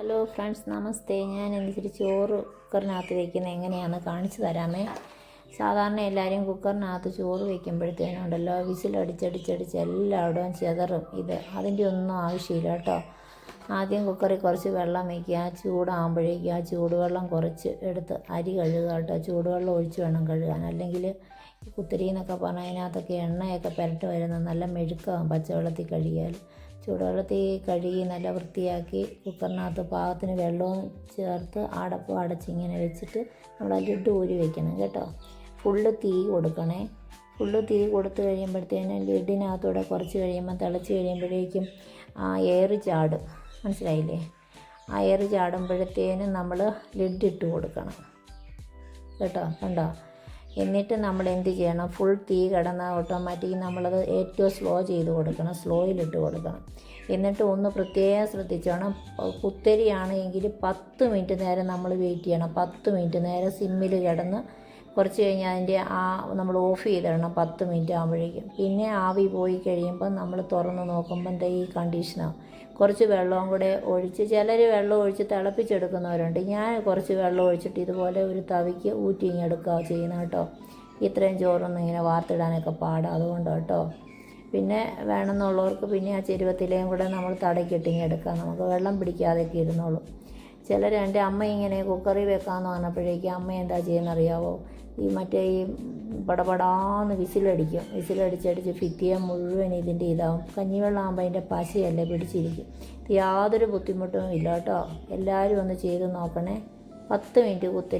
Hello friends നമസ്തേ. ഞാൻ ഇച്ചിരി ചോറ് കുക്കറിനകത്ത് വയ്ക്കുന്നത് എങ്ങനെയാണെന്ന് കാണിച്ചു തരാമേ. സാധാരണ എല്ലാവരും കുക്കറിനകത്ത് ചോറ് വയ്ക്കുമ്പോഴത്തേനുണ്ടല്ലോ വിസിലടിച്ചടിച്ചടിച്ച് എല്ലായിടവും ചെതറും ഇത്. അതിന്റെ ഒന്നും ആവശ്യമില്ല കേട്ടോ. ആദ്യം കുക്കറിൽ കുറച്ച് വെള്ളം വയ്ക്കുക. ചൂടാകുമ്പോഴേക്കും ആ ചൂടുവെള്ളം കുറച്ച് എടുത്ത് അരി കഴുകുക കേട്ടോ. ചൂടുവെള്ളം ഒഴിച്ച് വേണം കഴുകാൻ. അല്ലെങ്കിൽ കുത്തിരി എന്നൊക്കെ പറഞ്ഞാൽ അതിനകത്തൊക്കെ എണ്ണയൊക്കെ പുരട്ട് വരുന്ന നല്ല മെഴുക്കാവും പച്ചവെള്ളത്തിൽ കഴുകിയാൽ. ചൂടുവെള്ളത്തിൽ കഴുകി നല്ല വൃത്തിയാക്കി കുക്കറിനകത്ത് പാകത്തിന് വെള്ളവും ചേർത്ത് അടപ്പ് അടച്ചിങ്ങനെ വെച്ചിട്ട് നമ്മൾ ലിഡ് ഊരി വെക്കണം കേട്ടോ. ഫുള്ള് തീ കൊടുക്കണേ. ഫുള്ള് തീ കൊടുത്തു കഴിയുമ്പോഴത്തേനും ലിഡിനകത്തൂടെ കുറച്ച് കഴിയുമ്പോൾ തിളച്ച് കഴിയുമ്പോഴേക്കും എയർ ചാടും. മനസ്സിലായില്ലേ? ആ എയർ ചാടുമ്പോഴത്തേനും നമ്മൾ ലിഡ് ഇട്ട് കൊടുക്കണം. കേട്ടോ? കണ്ടോ? എന്നിട്ട് നമ്മൾ എന്ത് ചെയ്യണം? ഫുൾ തീ കിടന്ന ഓട്ടോമാറ്റിക് നമ്മളത് ഏറ്റവും സ്ലോ ചെയ്ത് കൊടുക്കണം. സ്ലോയിലിട്ട് കൊടുക്കണം. എന്നിട്ട് ഒന്ന് പ്രത്യേകം ശ്രദ്ധിച്ചോണം. കുത്തരിയാണെങ്കിൽ പത്ത് മിനിറ്റ് നേരം നമ്മൾ വെയിറ്റ് ചെയ്യണം. പത്ത് മിനിറ്റ് നേരം സിമ്മിൽ കിടന്ന് കുറച്ച് കഴിഞ്ഞ് അതിന്റെ ആ നമ്മൾ ഓഫ് ചെയ്തിടണം പത്ത് മിനിറ്റ് ആകുമ്പോഴേക്കും പിന്നെ ആവി പോയി കഴിയുമ്പോൾ നമ്മൾ തുറന്ന് നോക്കുമ്പോൾ എന്താ ഈ കണ്ടീഷനാണ് കുറച്ച് വെള്ളവും കൂടെ ഒഴിച്ച് ചിലർ വെള്ളം ഒഴിച്ച് തിളപ്പിച്ചെടുക്കുന്നവരുണ്ട്. ഞാൻ കുറച്ച് വെള്ളം ഒഴിച്ചിട്ട് ഇതുപോലെ ഒരു തവിക്ക് ഊറ്റി ഇങ്ങ് എടുക്കുക ചെയ്യുന്നത് കേട്ടോ. ഇത്രയും ചോറൊന്നും ഇങ്ങനെ വാർത്തിടാനൊക്കെ പാടാം. അതുകൊണ്ട് കേട്ടോ. പിന്നെ വേണമെന്നുള്ളവർക്ക് പിന്നെ ആ ചെരുവത്തിലേയും കൂടെ നമ്മൾ തടയ്ക്കിട്ടിങ്ങെടുക്കാം നമുക്ക് വെള്ളം പിടിക്കാതെയൊക്കെ ഇരുന്നോളും. ചിലർ അമ്മ ഇങ്ങനെ കുക്കറി വെക്കാമെന്ന് പറഞ്ഞപ്പോഴേക്കും അമ്മ എന്താ ചെയ്യുന്നറിയാവോ? ഈ മറ്റേ ഈ പടപടാന്ന് വിസിലടിക്കും. വിസിലടിച്ചടിച്ച് ഭിത്തിയെ മുഴുവൻ ഇതിന്റെ ഇതാവും. കഞ്ഞിവെള്ളം ആകുമ്പോൾ അതിന്റെ പശയല്ലേ പിടിച്ചിരിക്കും. യാതൊരു ബുദ്ധിമുട്ടും ഇല്ല കേട്ടോ എല്ലാവരും ഒന്ന് ചെയ്ത് നോക്കണേ. പത്ത് മിനിറ്റ് കുത്തി